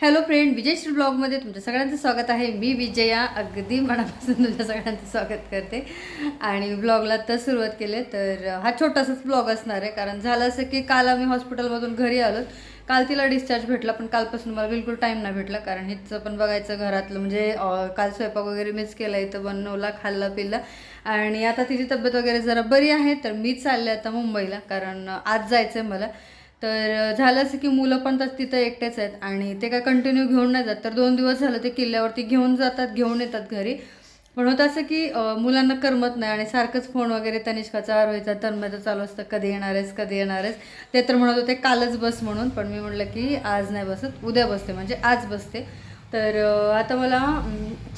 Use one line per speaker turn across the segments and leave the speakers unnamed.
Hello friend विजयश्री ब्लॉगमध्ये तुमच्या सगळ्यांचं स्वागत आहे. मी विजया अगदी मनापासून तुमच्या सगळ्यांचं स्वागत करते. आणि ब्लॉगला तर सुरुवात केली तर हा छोटासाच ब्लॉग असणार आहे. कारण झालं असं की काल आम्ही हॉस्पिटलमधून घरी आलो. काल तिला डिस्चार्ज भेटला पण कालपासून मला बिलकुल टाईम नाही भेटला. कारण हिचं पण बघायचं घरातलं म्हणजे काल स्वयंपाक वगैरे मीच केला इथं बनवला खाल्ला पिल्ला. आणि आता तिची तब्येत वगैरे जरा बरी आहे तर मीच चालले आता मुंबईला. कारण आज जायचं आहे मला. तर झालं असं की मुलं पण तर तिथं एकटेच आहेत आणि ते काय कंटिन्यू घेऊन नाही जात. तर दोन दिवस झालं ते किल्ल्यावरती घेऊन जातात घेऊन येतात घरी. पण होतं असं की मुलांना करमत नाही आणि सारखंच फोन वगैरे तनिष्काचा आरोहीचा तन्मयचा चालू असतं कधी येणार आहेस कधी येणार आहेस? ते तर म्हणत होते कालच बस म्हणून. पण मी म्हटलं की आज नाही बसत उद्या बसते. म्हणजे आज बसते. तर आता मला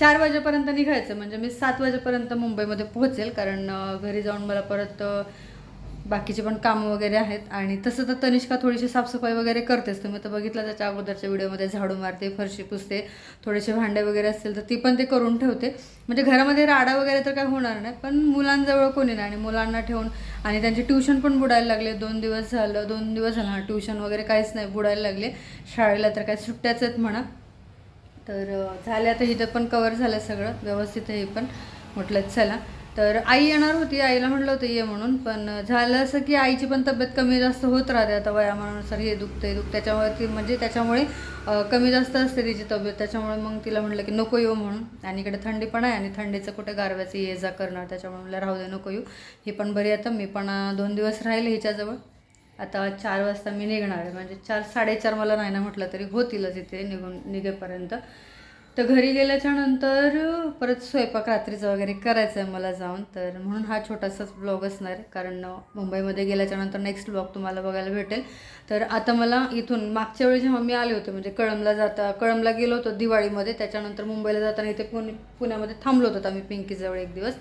चार वाजेपर्यंत निघायचं. म्हणजे मी सात वाजेपर्यंत मुंबईमध्ये पोहोचेल कारण घरी जाऊन मला परत बाकीचे पण कामं वगैरे आहेत. आणि तसं तर तनिष्का थोडीशी साफसफाई वगैरे करतेच. तुम्ही तर बघितलं त्याच्या अगोदरच्या व्हिडिओमध्ये झाडू मारते फरशी पुसते थोडेसे भांडे वगैरे असतील तर ती पण ते करून ठेवते. म्हणजे घरामध्ये राडा वगैरे तर काय होणार नाही पण मुलांजवळ कोणी नाही. आणि मुलांना ठेवून आणि त्यांचे ट्युशन पण बुडायला लागले. दोन दिवस झालं दोन दिवस झालं. ट्युशन वगैरे काहीच नाही बुडायला लागले. शाळेला तर काय सुट्ट्याच आहेत म्हणा. तर झाले आता इथं पण कवर झालं सगळं. व्यवस्थित हे पण. म्हटलं चला. तर आई येणार होती आईला म्हटलं होतं ये म्हणून. पण झालं असं की आईची पण तब्येत कमी जास्त होत राहते आता वयामानानुसार. हे दुखतं हे दुख त्याच्यामुळे ती म्हणजे त्याच्यामुळे कमी जास्त असते तिची तब्येत. त्याच्यामुळे मग तिला म्हटलं की नको येऊ म्हणून. आणि इकडे थंडी पण आहे आणि थंडीचं कुठे गारव्याचं ये जा करणार. त्याच्यामुळे मला राहू दे नको येऊ. ही पण बरी आता. मी पण दोन दिवस राहिले हिच्याजवळ. आता चार वाजता मी निघणार आहे. म्हणजे चार साडेचार मला नाही ना म्हटलं तरी होतीलच इथे निघून निघेपर्यंत. तर घरी गेल्याच्यानंतर परत स्वयंपाक रात्रीचं वगैरे करायचं आहे मला जाऊन. तर म्हणून हा छोटासाच ब्लॉग असणार कारण मुंबईमध्ये गेल्याच्यानंतर नेक्स्ट ब्लॉग तुम्हाला बघायला भेटेल. तर आता मला इथून मागच्या वेळी जेव्हा मी आले होते म्हणजे कळमला जाता कळमला गेलो होतो दिवाळीमध्ये त्याच्यानंतर मुंबईला जाताना इथे पुणे पुण्यामध्ये थांबलो होतो आम्ही पिंकीजवळ एक दिवस.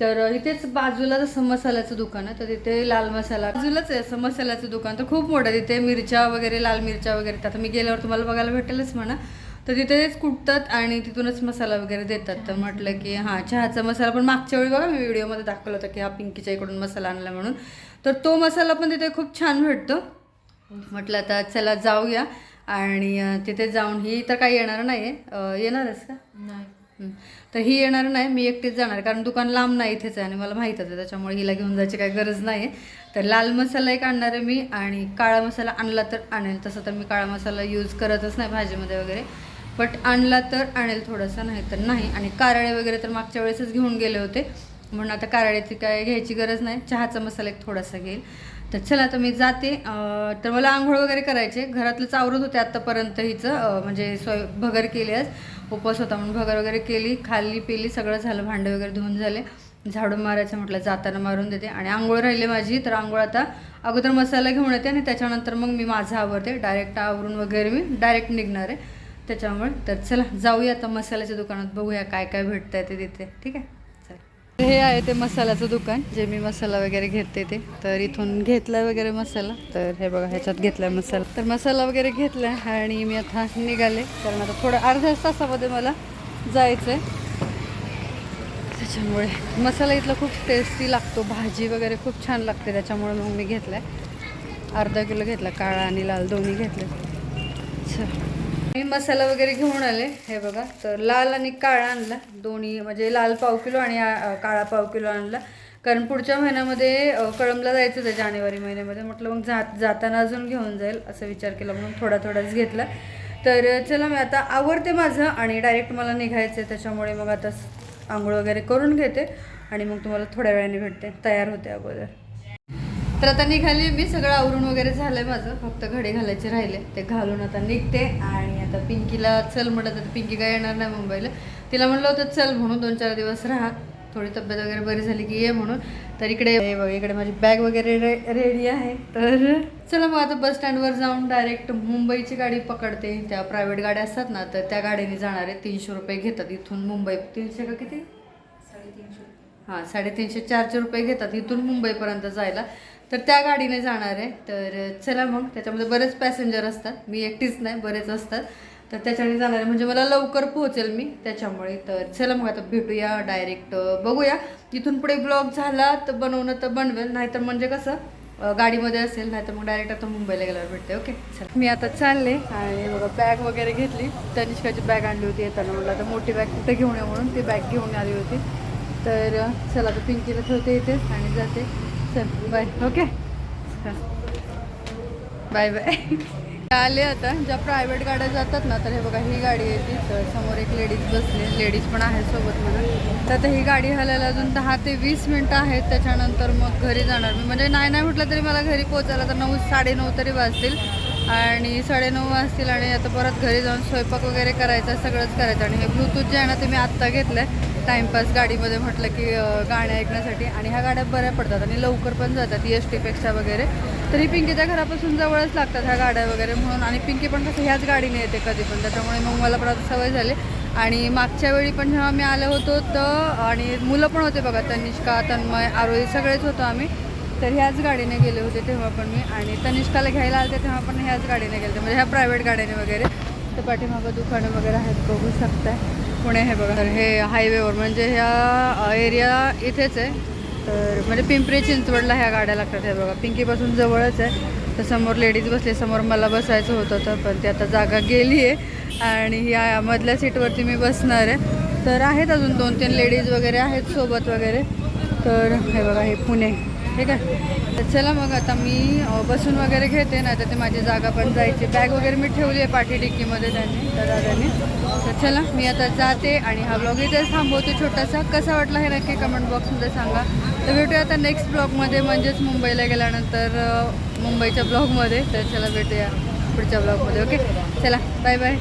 तर इथेच बाजूला जसं मसाल्याचं दुकान आहे तर तिथे लाल मसाला बाजूलाच आहे असं मसाल्याचं दुकान. तर खूप मोठं आहे तिथे मिरच्या वगैरे लाल मिरच्या वगैरे. तर आता मी गेल्यावर तुम्हाला बघायला भेटेलच म्हणा. तर तिथे तेच कुटतात आणि तिथूनच मसाला वगैरे देतात. तर म्हटलं की हां चहाचा मसाला. पण मागच्या वेळी बघा मी व्हिडिओमध्ये दाखवलं होतं की हा पिंकीच्या इकडून मसाला आणला म्हणून. तर तो मसाला पण तिथे खूप छान भेटतो. म्हटलं आता चला जाऊया. आणि तिथे जाऊन ही तर काही येणार नाही आहे येणारच का?
नाही.
तर ही येणार नाही. मी एकटीच जाणार. कारण दुकान लांब नाही इथेच आहे आणि मला माहीतच आहे त्याच्यामुळे हिला घेऊन जायची काही गरज नाही तर लाल मसाला एक आणणार आहे मी आणि काळा मसाला आणला तर आणेल. तसं तर मी काळा मसाला यूज करतच नाही भाजीमध्ये वगैरे. बट आणला तर आणेल थोडासा नाही तर नाही. आणि कारळे वगैरे तर मागच्या वेळेसच घेऊन गेले होते. म्हणून आता कारळ्याची काय घ्यायची गरज नाही. चहाचा मसाला एक थोडासा घेईल. तर चला आता मी जाते. तर मला आंघोळ वगैरे करायचे घरातलंच आवरत होते आत्तापर्यंत हिचं. म्हणजे स्वय भगर केली आज. उपवास होता म्हणून भगर वगैरे केली. खाल्ली पिली सगळं झालं. भांडे वगैरे धुवून झाले. झाडून मारायचं म्हटलं जाताना मारून देते. आणि आंघोळ राहिली माझी. तर आंघोळ आता अगोदर मसाला घेऊन येते आणि त्याच्यानंतर मग मी माझं आवरते. डायरेक्ट आवरून वगैरे मी डायरेक्ट निघणार आहे. त्याच्यामुळे तर चला जाऊया आता मसाल्याच्या दुकानात बघूया काय काय भेटतं ते तिथे. ठीक आहे? चल. हे आहे ते मसाल्याचं दुकान जे मी मसाला वगैरे घेते ते. तर इथून घेतलाय वगैरे मसाला. तर हे बघा ह्याच्यात घेतलाय मसाला. तर मसाला वगैरे घेतलाय आणि मी आता निघाले. कारण आता थोडं अर्ध्या तासामध्ये मला जायचं आहे त्याच्यामुळे मसाला इथला खूप टेस्टी लागतो. भाजी वगैरे खूप छान लागते त्याच्यामुळे मग मी घेतलाय. अर्धा किलो घेतला काळा आणि लाल दोन्ही घेतले. अच्छा मी मसाला वगैरे घेऊन आले. हे बघा तर लाल आणि काळा आणला. दोन्ही म्हणजे लाल पाव किलो आणि काळा पाव किलो आणला. कारण पुढच्या महिन्यामध्ये कळंबला कळमला जायचं आहे जानेवारी महिन्यामध्ये. म्हटलं मग जात जाताना अजून घेऊन जाईल असा विचार केला. म्हणून थोडा थोडाच घेतला. तर चला मी आता आवडते माझं आणि डायरेक्ट मला निघायचं आहे त्याच्यामुळे मग आता आंघोळ वगैरे करून घेते. आणि मग तुम्हाला थोड्या वेळाने भेटते. तयार होते अगोदर. तर आता निघाली मी सगळं आवरून वगैरे झालंय माझं. फक्त घडे घालायचे राहिले. ते घालून आता निघते आणि आता पिंकीला चल म्हणत आता पिंकी काय येणार नाही मुंबईला. तिला म्हणलं होतं चल म्हणून दोन चार दिवस राहा. थोडी तब्येत वगैरे बरी झाली की ये म्हणून. तर इकडे इकडे माझी बॅग वगैरे रे रेडी आहे. तर चला मग आता बस स्टँडवर जाऊन डायरेक्ट मुंबईची गाडी पकडते. त्या प्रायव्हेट गाड्या असतात ना तर त्या गाडीने जाणार आहे तीनशे रुपये घेतात इथून मुंबई. तीनशे का किती?
साडेतीनशे
हां साडेतीनशे चारशे रुपये घेतात इथून मुंबईपर्यंत जायला. तर त्या गाडीने जाणार आहे. तर चला मग त्याच्यामध्ये बरेच पॅसेंजर असतात. मी एकटीच नाही बरेच असतात. तर त्याच्याने जाणार आहे. म्हणजे मला लवकर पोहोचेल मी त्याच्यामुळे. तर चला मग आता भेटूया डायरेक्ट बघूया. इथून पुढे ब्लॉग झाला तर बनवणं तर बनवेल. नाहीतर म्हणजे कसं गाडीमध्ये असेल नाहीतर मग डायरेक्ट आता मुंबईला गेल्यावर भेटते. ओके चल. मी आता चालले आणि बघा बॅग वगैरे घेतली. तनिष्काची बॅग आणली होती येताना. म्हटलं आता मोठी बॅग कुठे घेऊन ये म्हणून ती बॅग घेऊन आली होती. तर चला आता पिंकीला ठेवते इथे आणि जाते. चल बाय ओके बाय बाय आले आता ज्या प्रायव्हेट गाड्या जातात ना तर हे बघा ही गाडी येते तर समोर एक लेडीज बसली लेडीज पण आहे सोबत म्हणून. तर आता ही गाडी हलायला अजून दहा ते वीस मिनटं आहेत त्याच्यानंतर मग घरी जाणार मी. म्हणजे नाही नाही म्हटलं तरी मला घरी पोचायला तर नऊ साडेनऊ तरी वाजतील. आणि साडेनऊ वाजतील आणि आता परत घरी जाऊन स्वयंपाक वगैरे करायचा सगळंच करायचं. आणि हे ब्लूटूथ जे आहे ना ते मी आत्ता घेतलं आहे टाईमपास गाडीमध्ये म्हटलं की अं, गाणे ऐकण्यासाठी. आणि ह्या गाड्या बऱ्या पडतात आणि लवकर पण जातात एस टीपेक्षा वगैरे. तरी पिंकीच्या घरापासून जवळच लागतात ह्या गाड्या वगैरे म्हणून. आणि पिंकी पण कसं ह्याच गाडीने येते कधी पण. त्याच्यामुळे मग मला पण आता सवय झाली. आणि मागच्या वेळी पण जेव्हा मी आलो होतो तर आणि मुलं पण होते बघा तनिष्का तन्मय आरोही सगळेच होतो आम्ही. तर ह्याच गाडीने गेले होते तेव्हा पण मी. आणि तनिष्काला घ्यायला आले तेव्हा पण ह्याच गाडीने गेले म्हणजे ह्या प्रायव्हेट गाड्याने वगैरे. तर पाठीमागं दुकानं वगैरे आहेत बघू शकताय. पुणे हे बघा. तर हे हायवेवर म्हणजे ह्या एरिया इथेच आहे. तर म्हणजे पिंपरी चिंचवडला ह्या गाड्या लागतात हे बघा. पिंकीपासून जवळच आहे. तर समोर लेडीज बसले समोर मला बसायचं होतं तर पण ती आता जागा गेली आहे. आणि ह्या मधल्या सीटवरती मी बसणार आहे. तर आहेत अजून दोन तीन लेडीज वगैरे आहेत सोबत वगैरे. तर हे बघा हे पुणे. ठीक आहे? तर चला मग आता मी बसून वगैरे घेते ना तर ते माझी जागा पण जायची. बॅग वगैरे मी ठेवली आहे पाठी डिक्कीमध्ये त्यांनी त्या दादाने. तर चला मी आता जाते आणि हा ब्लॉग इथेच थांबवते छोटासा. कसा वाटला हे नक्की कमेंट बॉक्समध्ये सांगा. तर भेटूया आता नेक्स्ट ब्लॉगमध्ये म्हणजेच मुंबईला गेल्यानंतर मुंबईच्या ब्लॉगमध्ये तर चला भेटूया पुढच्या ब्लॉगमध्ये ओके चला बाय बाय